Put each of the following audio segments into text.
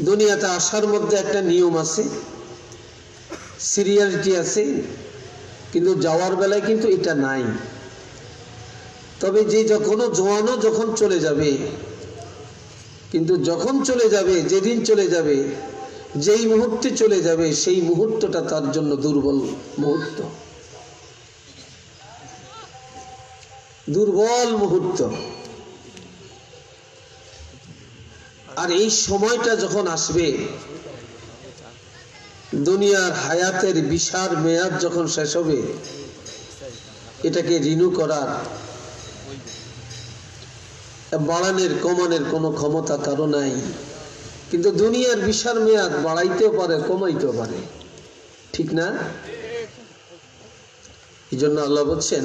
দুনিয়াতে আসার মধ্যে একটা নিয়ম আছে সিরিয়ালিটি আছে, কিন্তু যাওয়ার বেলায় কিন্তু এটা নাই। তবে যে যখনও জোয়ানো যখন চলে যাবে, কিন্তু যখন চলে যাবে, যেদিন চলে যাবে, যেই মুহূর্তে চলে যাবে, সেই মুহূর্তটা তার জন্য দুর্বল মুহূর্ত। দুর্বল মুহূর্ত। আর এই সময়টা যখন আসবে, দুনিয়ার হায়াতের বিশাল মেয়াদ যখন শেষ হবে, এটাকে রিনু করার বাড়ানোর, কমানোর কোনো ক্ষমতা কারও নাই। কিন্তু দুনিয়ার বিশাল মেয়াদ বাড়াইতেও পারে, কমাইতেও পারে। ঠিক না? এই জন্য আল্লাহ বলছেন,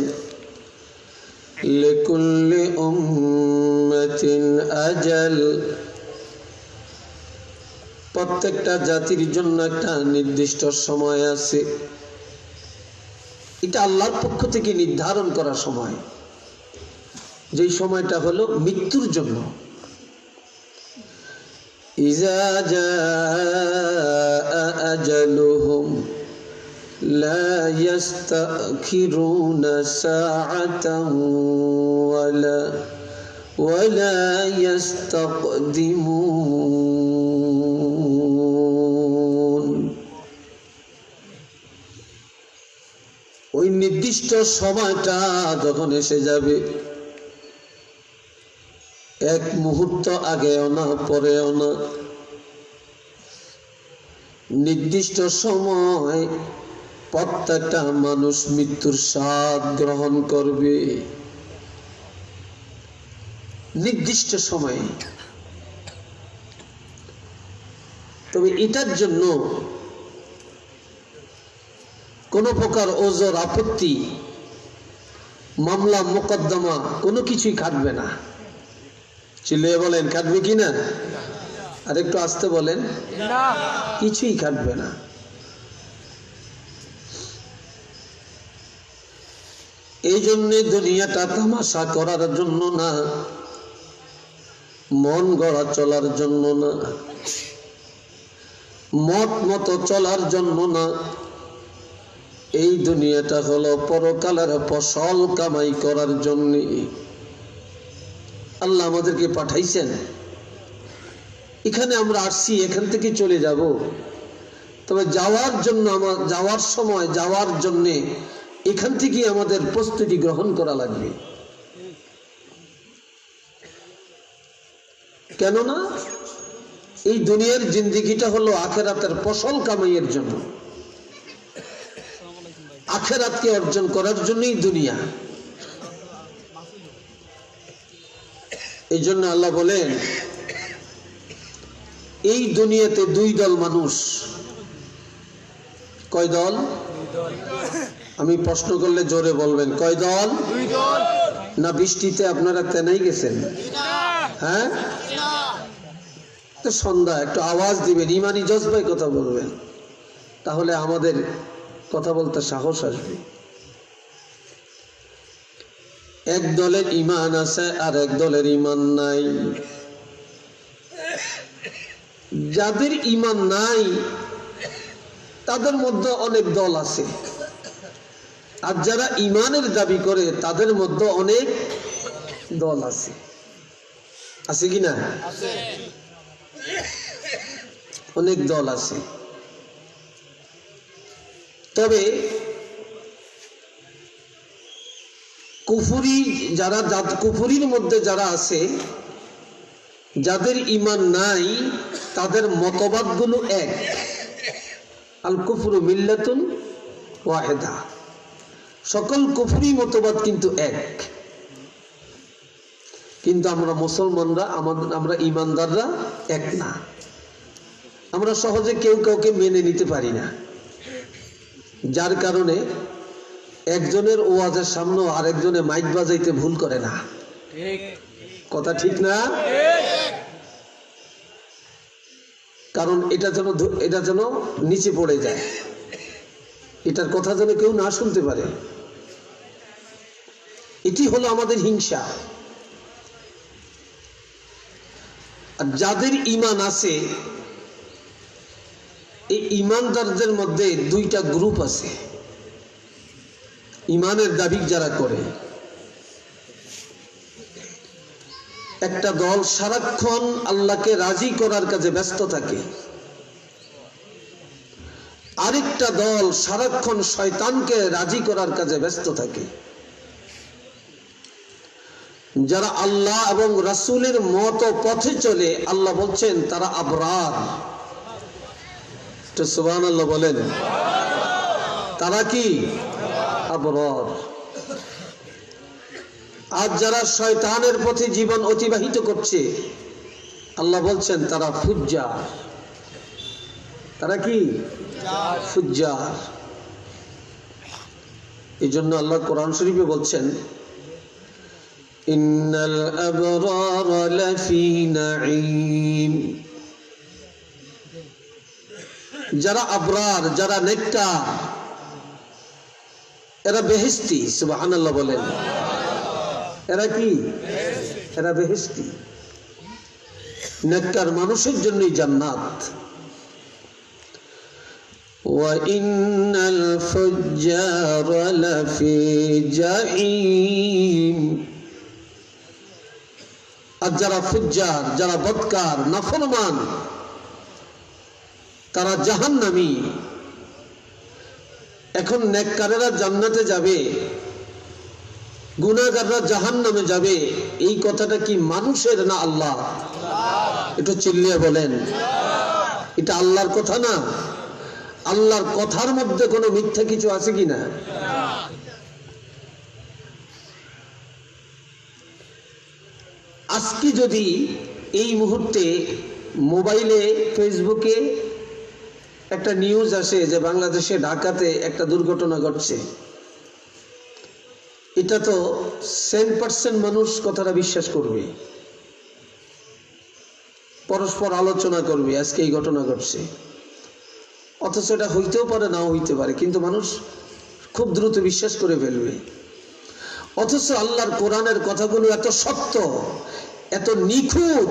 লেকুল্লি উম্মাতিন আজাল প্রত্যেকটা জাতির জন্য একটা নির্দিষ্ট সময় আছে এটা আল্লাহর পক্ষ থেকে নির্ধারণ করা সময় যেই সময়টা হলো মৃত্যুর জন্য ইজা জাআ আজালুহুম لا يستأخرون ساعة ولا ولا يستقدمون নির্দিষ্ট সময়টা যখন এসে যাবে, এক মুহূর্ত আগেও না পরেও না নির্দিষ্ট সময় প্রত্যেকটা মানুষ মৃত্যুর স্বাদ গ্রহণ করবে। নির্দিষ্ট সময়ে। তবে এটার জন্য কোন প্রকার ওজোর আপত্তি মামলা মোকদ্দমা কোনো কিছুই খাটবে না। চিল্লিয়ে বলেন খাটবে কি না? আর একটু আসতে বলেন কিছুই খাটবে না। এই জন্যে দুনিয়াটা তামাশা করার জন্য না মন গড়া চলার জন্য না মত মতো চলার জন্য না। এই দুনিয়াটা হলো পরকালের ফসল কামাই করার জন্য। আল্লাহ আমাদেরকে পাঠাইছেন। এখানে আমরা আসছি, এখান থেকে চলে যাব। তবে যাওয়ার জন্য আমার যাওয়ার সময়, যাওয়ার জন্যে এখান থেকে আমাদের প্রস্তুতি গ্রহণ করা লাগবে। কেননা এই দুনিয়ার জিন্দিগিটা হলো আখেরাতের ফসল কামাইয়ের জন্য। আখেরাতকে অর্জন করার জন্যই দুনিয়া। এই জন্য আল্লাহ বলেন, এই দুনিয়াতে দুই দল মানুষ। কয় দল? আমি প্রশ্ন করলে জোরে বলবেন, কয় দল? না, বৃষ্টিতে আপনারা তেনাই গেছেন? হ্যাঁ? সন্ধ্যা, একটু আওয়াজ দিবেন ইমানি জজবাই কথা বলবেন। তাহলে আমাদের কথা বলতে সাহস আসবে। এক দলের ইমান আছে আর এক দলের ইমান নাই। যাদের ইমান নাই, তাদের মধ্যে অনেক দল আছে। আর যারা ইমানের দাবি করে, তাদের মধ্যে অনেক দল আছে। আছে কি না? অনেক দল আছে। তবে কুফুরি যারা কুফুরির মধ্যে যারা আছে, যাদের ইমান নাই, তাদের মতবাদগুলো এক। আল কুফুরু মিল্লাতুন ওয়াহেদা। সকল কুফুরি মতবাদ কিন্তু এক। কিন্তু আমরা মুসলমানরা আমাদের আমরা ইমানদাররা এক না। আমরা সহজে কেউ কাউকে মেনে নিতে পারি না। যার কারণে একজনের ওয়াজের সামনে আরেকজনে মাইক বাজাইতে ভুল করে না। কথা ঠিক না? কারণ এটা যেন এটা যেন নিচে পড়ে যায়। এটার কথা যেন কেউ না শুনতে পারে। এটি হলো আমাদের হিংসা। আর যাদের ইমান আছে এই ইমানদারদের মধ্যে দুইটা গ্রুপ আছে। ইমানের দাবি যারা করে, একটা দল সারাক্ষণ আল্লাহকে রাজি করার কাজে ব্যস্ত থাকে, আরেকটা দল সারাক্ষণ শয়তানকে রাজি করার কাজে ব্যস্ত থাকে। যারা আল্লাহ এবং রাসূলের মত পথে চলে, আল্লাহ বলছেন, তারা আবরার। বলেন। তারা কি? আজ যারা শয়তানের পথে জীবন অতিবাহিত করছে, আল্লাহ বলছেন, তারা ফুজ্জার। তারা কি? ফুজ্জার। এই জন্য আল্লাহ কোরআন শরীফে বলছেন, ইন্নাল আবরার লাফি নাঈম। যারা আবরার যারা নেককার এরা বেহেস্তি সুবহানাল্লাহ বলেন এরা কি এরা বেহেস্তি নেককার মানুষের জন্যই জান্নাত وإن الفجار لفي جحيم আর যারা ফুজ্জার যারা বদকার নাফরমান তারা জাহান্নামী। এখন নেককারেরা জান্নাতে যাবে। গুনাগাররা জাহান্নামে যাবে। এই কথাটা কি মানুষের না আল্লাহ? একটু চিল্লিয়ে বলেন। এটা আল্লাহর কথা না? আল্লাহর কথার মধ্যে কোনো মিথ্যা কিছু আছে কি না? আজকে যদি এই মুহূর্তে মোবাইলে, ফেসবুকে একটা নিউজ আসে যে বাংলাদেশে ঢাকাতে একটা দুর্ঘটনা ঘটছে। এটা তো সেন পার্সেন্ট মানুষ কথাটা বিশ্বাস করবে। পরস্পর আলোচনা করবে, আজকে এই ঘটনা ঘটছে। অথচ এটা হইতেও পারে, নাও হইতে পারে, কিন্তু মানুষ খুব দ্রুত বিশ্বাস করে ফেলবে। অথচ আল্লাহর কোরআনের কথাগুলো এত সত্য, এত নিখুঁত,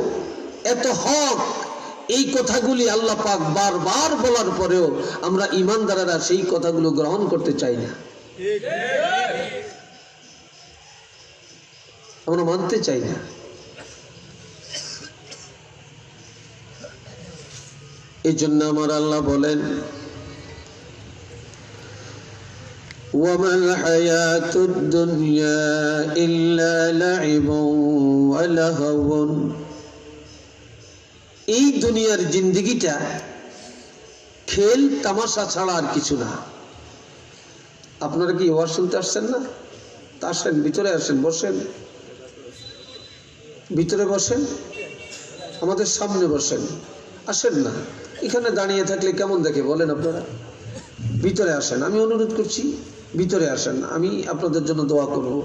এত হক এই কথাগুলি আল্লাহ পাক বারবার বলার পরেও আমরা ইমানদারেরা সেই কথাগুলো গ্রহণ করতে চাই না আমরা মানতে চাই না এই জন্য আমার আল্লাহ বলেন وما الحياة الدنيا إلا لعب ولهو এই দুনিয়ার জিন্দগিটা খেল, তামাশা ছাড়া আর কিছু না। আপনারা কি ওয়াজ শুনতে আসছেন না? তা আসেন, ভিতরে আসেন, বসেন। ভিতরে বসেন, আমাদের সামনে বসেন। আসেন না, এখানে দাঁড়িয়ে থাকলে কেমন দেখে বলেন আপনারা? ভিতরে আসেন, আমি অনুরোধ করছি, ভিতরে আসেন। আমি আপনাদের জন্য দোয়া করব।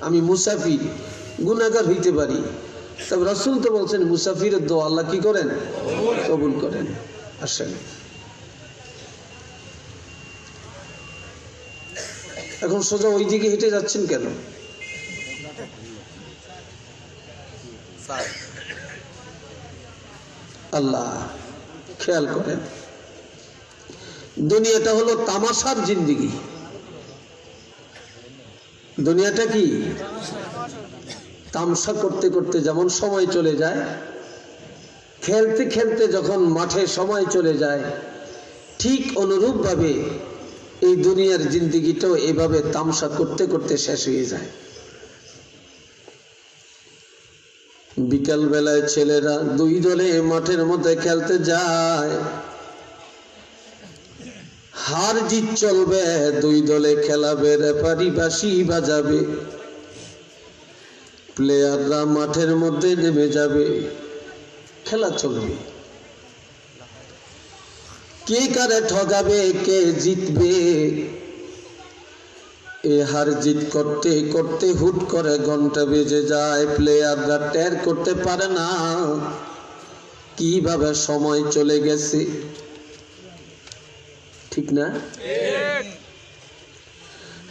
আমি মুসাফির গুনাগার হইতে পারি। রসুল তো বলছেন, মুসাফিরের দোয়া আল্লাহ কি করেন? কবুল করেন। আসেন। এখন সোজা ওই দিকে হেঁটে যাচ্ছেন কেন? আল্লাহ, খেয়াল করেন। দুনিয়াটা হলো তামাশার জিন্দিগি। দুনিয়াটা কি? তামসা করতে করতে যেমন সময় চলে যায়, খেলতে খেলতে যখন মাঠে সময় চলে যায়, ঠিক অনুরূপভাবে এই দুনিয়ার জিন্দিগিটাও এভাবে তামসা করতে করতে শেষ হয়ে যায়। বিকাল বেলায় ছেলেরা দুই দলে মাঠের মধ্যে খেলতে যায়। হার জিত চলবে, দুই দলে খেলাবে, রেফারি বাসি বাজাবে। প্লেয়াররা মাঠের মধ্যে নেমে যাবে। খেলা চলবে। কে কারে ঠগাবে কে জিতবে? এ হার জিত করতে করতে হুট করে ঘণ্টা বেজে যায়। প্লেয়াররা টের করতে পারে না কীভাবে সময় চলে গেছে। ঠিক না?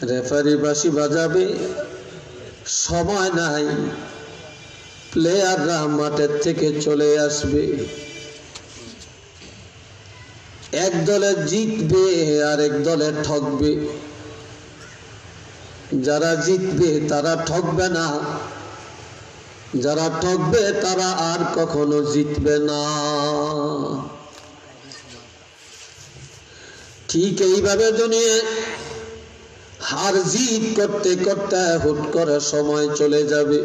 রেফারি বাসি বাজাবে। সময় নাই। প্লেয়াররা মাঠের থেকে চলে আসবে। এক দলে জিতবে আর এক দলে ঠকবে। যারা জিতবে, তারা ঠকবে না। যারা ঠকবে, তারা আর কখনো জিতবে না। ঠিক এইভাবে দুনিয়া হার জিত করতে করতে হুট করে সময় চলে যাবে।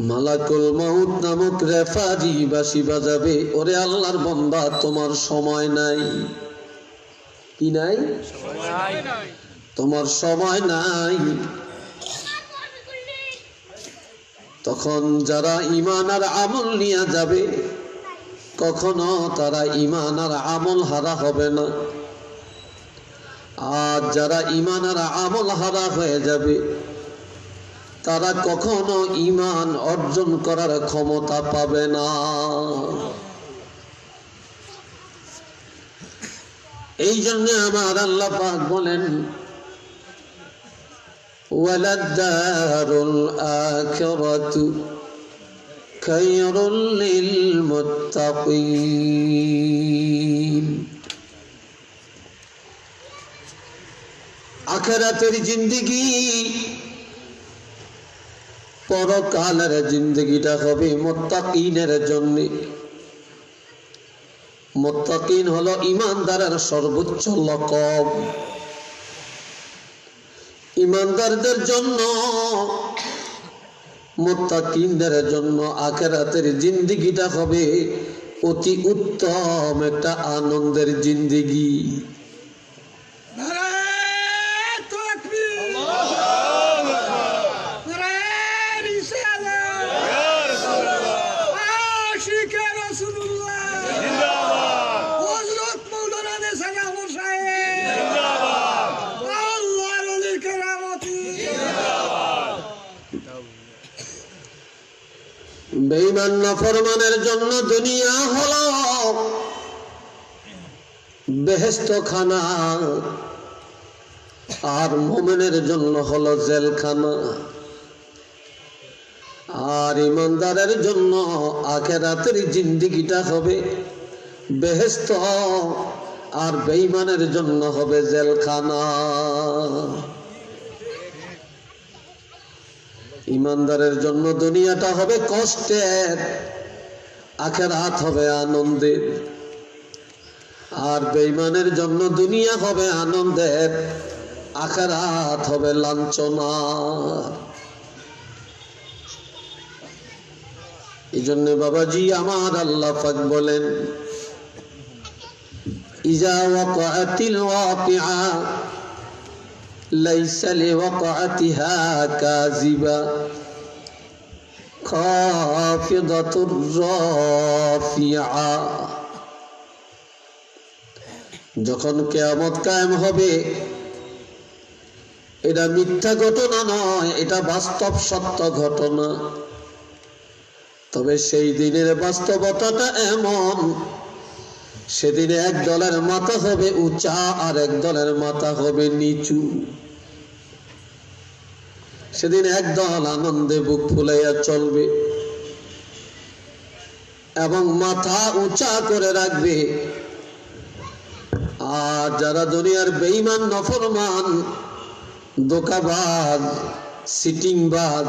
মালাকুল মাউত নামক রেফারি বাসি বাজাবে। ওরে আল্লাহর বন্দা, তোমার সময় নাই। কি নাই? তোমার সময় নাই। তখন যারা ইমান আর আমল নিয়ে যাবে, কখনো তারা ইমান আর আমল হারা হবে না। আর যারা ইমান আর আমল হারা হয়ে যাবে, তারা কখনো ইমান অর্জন করার ক্ষমতা পাবে না। এই জন্য আমার আল্লাহ পাক বলেন ওয়ালাদারুল আখিরাতু আখেরাতের জিন্দগি, পরকালের জিন্দগিটা হবে মোত্তাকিনের জন্য। মোত্তাকিন হলো ইমানদারের সর্বোচ্চ লকব। ইমানদারদের জন্য, মোত্তাকিনদের জন্য আখেরাতের জিন্দগিটা হবে অতি উত্তম একটা আনন্দের জিন্দগি। বেঈমান নাফরমানের জন্য দুনিয়া হলো বেহেস্ত খানা আর মোমেনের জন্য হলো জেলখানা। আর ইমানদারের জন্য আখেরাতের জিন্দিগিটা হবে বেহেস্ত আর বেইমানের জন্য হবে জেলখানা। ইমানদারের জন্য দুনিয়াটা হবে কষ্টের, আখেরাত হবে আনন্দের। আর বেইমানের জন্য দুনিয়া হবে আনন্দের আখের আখেরাত হবে লাঞ্ছনা এই জন্য বাবাজি আমার আল্লাহ পাক বলেন, ইজা ওয়াকাতিল ওয়াকিআ ليس لوقعتها كاذبة خافضة رافعة যখন কেয়ামত কায়েম হবে এটা মিথ্যা ঘটনা নয় এটা বাস্তব সত্য ঘটনা তবে সেই দিনের বাস্তবতাটা এমন সেদিনে এক দলের মাথা হবে উঁচা আর এক দলের মাথা হবে নিচু। সেদিন এক দল আনন্দে বুক ফুলাইয়া চলবে এবং মাথা উঁচা করে রাখবে। আর যারা দুনিয়ার বেইমান নফরমান দোকাবাজ সিটিংবাজ,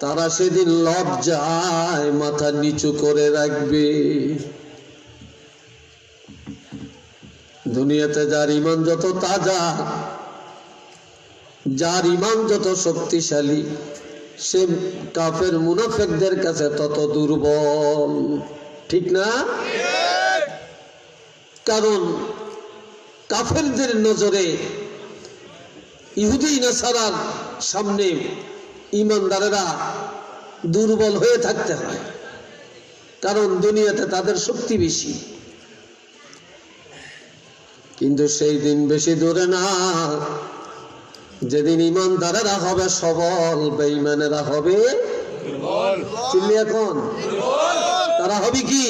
তারা সেদিন লজ্জায় মাথা নিচু করে রাখবে। দুনিয়াতে যার ইমান যত তাজা, যার ইমান যত শক্তিশালী, সে কাফের মুনাফেকদের কাছে তত দুর্বল। ঠিক না? কারণ কাফেরদের নজরে ইহুদি নাসারার সামনে ইমানদারেরা দুর্বল হয়ে থাকতে হয়। কারণ দুনিয়াতে তাদের শক্তি বেশি। কিন্তু সেই দিন বেশি দূরে না। যেদিন ইমানদারেরা হবে সবল বেঈমানেরা হবে। চিল্লি এখন তারা হবে কি?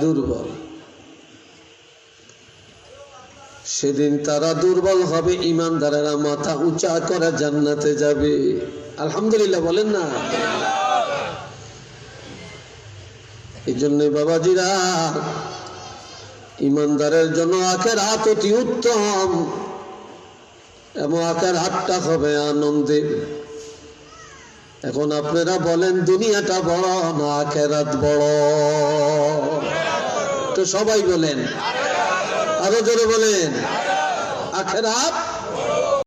দুর্বল। সেদিন তারা দুর্বল হবে ইমানদারেরা মাথা উঁচা করে জান্নাতে যাবে। আলহামদুলিল্লাহ বলেন না? এই জন্য বাবাজিরা ইমানদারের জন্য আখের হাত অতি উত্তম। এবং আখের হাতটা হবে আনন্দে। এখন আপনারা বলেন, দুনিয়াটা বড় না আখেরাত বড়? তো সবাই বলেন। আরও জোরে বলেন। আখেরাত